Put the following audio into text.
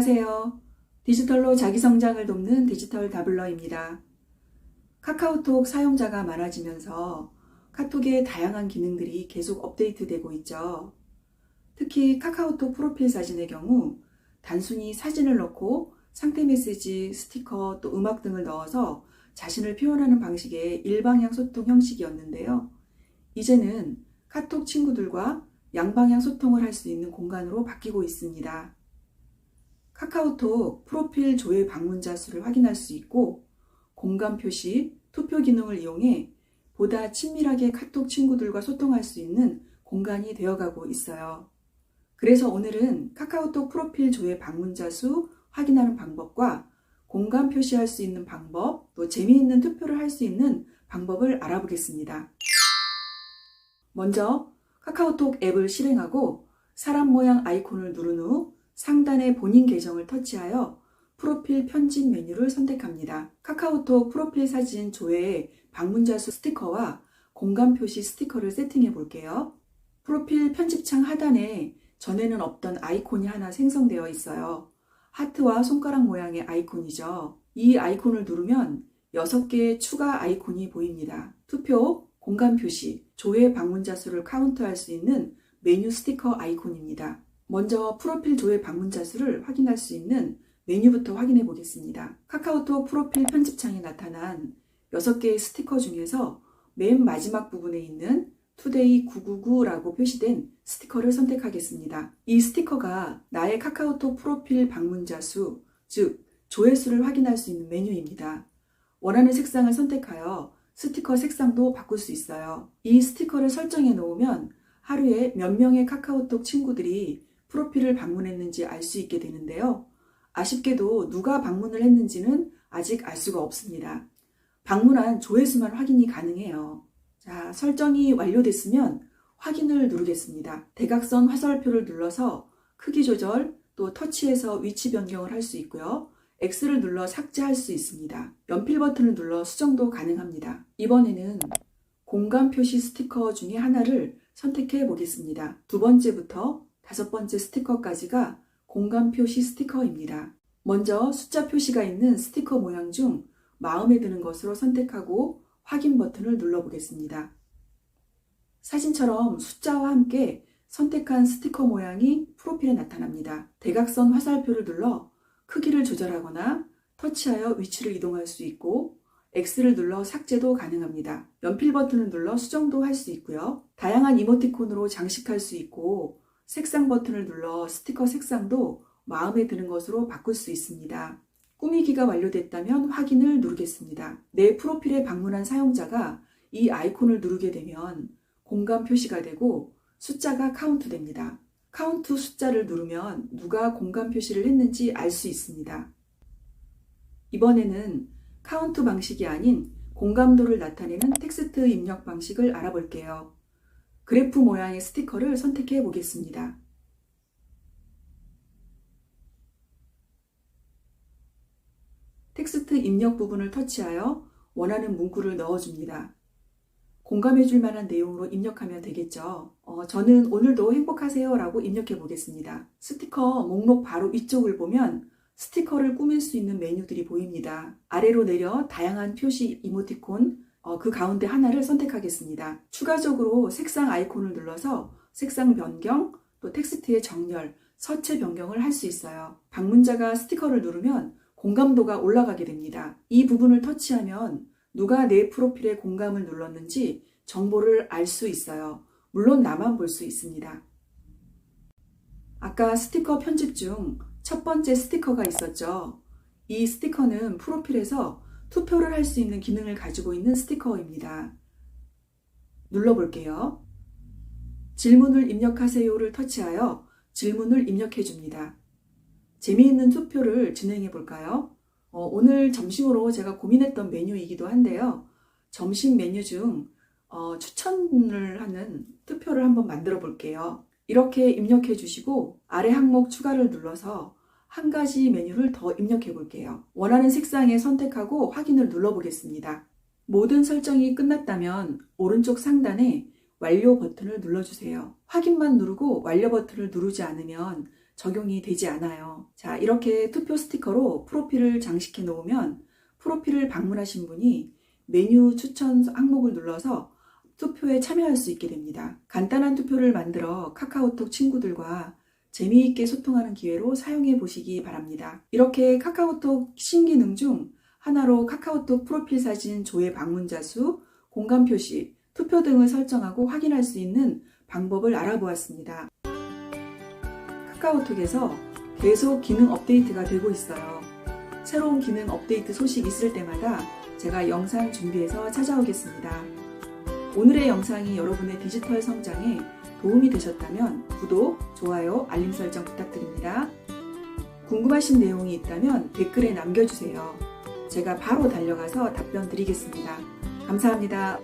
안녕하세요. 디지털로 자기 성장을 돕는 디지털 다블러입니다. 카카오톡 사용자가 많아지면서 카톡의 다양한 기능들이 계속 업데이트되고 있죠. 특히 카카오톡 프로필 사진의 경우 단순히 사진을 넣고 상태 메시지, 스티커, 또 음악 등을 넣어서 자신을 표현하는 방식의 일방향 소통 형식이었는데요. 이제는 카톡 친구들과 양방향 소통을 할 수 있는 공간으로 바뀌고 있습니다. 카카오톡 프로필 조회 방문자 수를 확인할 수 있고 공간 표시, 투표 기능을 이용해 보다 친밀하게 카톡 친구들과 소통할 수 있는 공간이 되어가고 있어요. 그래서 오늘은 카카오톡 프로필 조회 방문자 수 확인하는 방법과 공간 표시할 수 있는 방법, 또 재미있는 투표를 할 수 있는 방법을 알아보겠습니다. 먼저 카카오톡 앱을 실행하고 사람 모양 아이콘을 누른 후 상단의 본인 계정을 터치하여 프로필 편집 메뉴를 선택합니다. 카카오톡 프로필 사진 조회에 방문자 수 스티커와 공간 표시 스티커를 세팅해 볼게요. 프로필 편집창 하단에 전에는 없던 아이콘이 하나 생성되어 있어요. 하트와 손가락 모양의 아이콘이죠. 이 아이콘을 누르면 6개의 추가 아이콘이 보입니다. 투표, 공간 표시, 조회 방문자 수를 카운트할 수 있는 메뉴 스티커 아이콘입니다. 먼저 프로필 조회 방문자 수를 확인할 수 있는 메뉴부터 확인해 보겠습니다. 카카오톡 프로필 편집창에 나타난 6개의 스티커 중에서 맨 마지막 부분에 있는 투데이 999라고 표시된 스티커를 선택하겠습니다. 이 스티커가 나의 카카오톡 프로필 방문자 수, 즉 조회수를 확인할 수 있는 메뉴입니다. 원하는 색상을 선택하여 스티커 색상도 바꿀 수 있어요. 이 스티커를 설정해 놓으면 하루에 몇 명의 카카오톡 친구들이 프로필을 방문했는지 알 수 있게 되는데요. 아쉽게도 누가 방문을 했는지는 아직 알 수가 없습니다. 방문한 조회수만 확인이 가능해요. 자, 설정이 완료됐으면 확인을 누르겠습니다. 대각선 화살표를 눌러서 크기 조절, 또 터치해서 위치 변경을 할 수 있고요. X를 눌러 삭제할 수 있습니다. 연필 버튼을 눌러 수정도 가능합니다. 이번에는 공간 표시 스티커 중에 하나를 선택해 보겠습니다. 두 번째부터 다섯 번째 스티커까지가 공간 표시 스티커입니다. 먼저 숫자 표시가 있는 스티커 모양 중 마음에 드는 것으로 선택하고 확인 버튼을 눌러보겠습니다. 사진처럼 숫자와 함께 선택한 스티커 모양이 프로필에 나타납니다. 대각선 화살표를 눌러 크기를 조절하거나 터치하여 위치를 이동할 수 있고 X를 눌러 삭제도 가능합니다. 연필 버튼을 눌러 수정도 할 수 있고요. 다양한 이모티콘으로 장식할 수 있고 색상 버튼을 눌러 스티커 색상도 마음에 드는 것으로 바꿀 수 있습니다. 꾸미기가 완료됐다면 확인을 누르겠습니다. 내 프로필에 방문한 사용자가 이 아이콘을 누르게 되면 공간 표시가 되고 숫자가 카운트됩니다. 카운트 숫자를 누르면 누가 공간 표시를 했는지 알 수 있습니다. 이번에는 카운트 방식이 아닌 공감도를 나타내는 텍스트 입력 방식을 알아볼게요. 그래프 모양의 스티커를 선택해 보겠습니다. 텍스트 입력 부분을 터치하여 원하는 문구를 넣어줍니다. 공감해 줄 만한 내용으로 입력하면 되겠죠. 어, 저는 오늘도 행복하세요 라고 입력해 보겠습니다. 스티커 목록 바로 위쪽을 보면 스티커를 꾸밀 수 있는 메뉴들이 보입니다. 아래로 내려 다양한 표시 이모티콘, 어, 그 가운데 하나를 선택하겠습니다. 추가적으로 색상 아이콘을 눌러서 색상 변경, 또 텍스트의 정렬, 서체 변경을 할 수 있어요. 방문자가 스티커를 누르면 공감도가 올라가게 됩니다. 이 부분을 터치하면 누가 내 프로필에 공감을 눌렀는지 정보를 알 수 있어요. 물론 나만 볼 수 있습니다. 아까 스티커 편집 중 첫 번째 스티커가 있었죠. 이 스티커는 프로필에서 투표를 할 수 있는 기능을 가지고 있는 스티커입니다. 눌러볼게요. 질문을 입력하세요를 터치하여 질문을 입력해 줍니다. 재미있는 투표를 진행해 볼까요? 어, 오늘 점심으로 제가 고민했던 메뉴이기도 한데요. 점심 메뉴 중 어, 추천을 하는 투표를 한번 만들어 볼게요. 이렇게 입력해 주시고 아래 항목 추가를 눌러서 한 가지 메뉴를 더 입력해 볼게요. 원하는 색상에 선택하고 확인을 눌러 보겠습니다. 모든 설정이 끝났다면 오른쪽 상단에 완료 버튼을 눌러주세요. 확인만 누르고 완료 버튼을 누르지 않으면 적용이 되지 않아요. 자, 이렇게 투표 스티커로 프로필을 장식해 놓으면 프로필을 방문하신 분이 메뉴 추천 항목을 눌러서 투표에 참여할 수 있게 됩니다. 간단한 투표를 만들어 카카오톡 친구들과 재미있게 소통하는 기회로 사용해 보시기 바랍니다. 이렇게 카카오톡 신기능 중 하나로 카카오톡 프로필 사진 조회 방문자 수, 공간 표시, 투표 등을 설정하고 확인할 수 있는 방법을 알아보았습니다. 카카오톡에서 계속 기능 업데이트가 되고 있어요. 새로운 기능 업데이트 소식 있을 때마다 제가 영상 준비해서 찾아오겠습니다. 오늘의 영상이 여러분의 디지털 성장에 도움이 되셨다면 구독, 좋아요, 알림 설정 부탁드립니다. 궁금하신 내용이 있다면 댓글에 남겨주세요. 제가 바로 달려가서 답변 드리겠습니다. 감사합니다.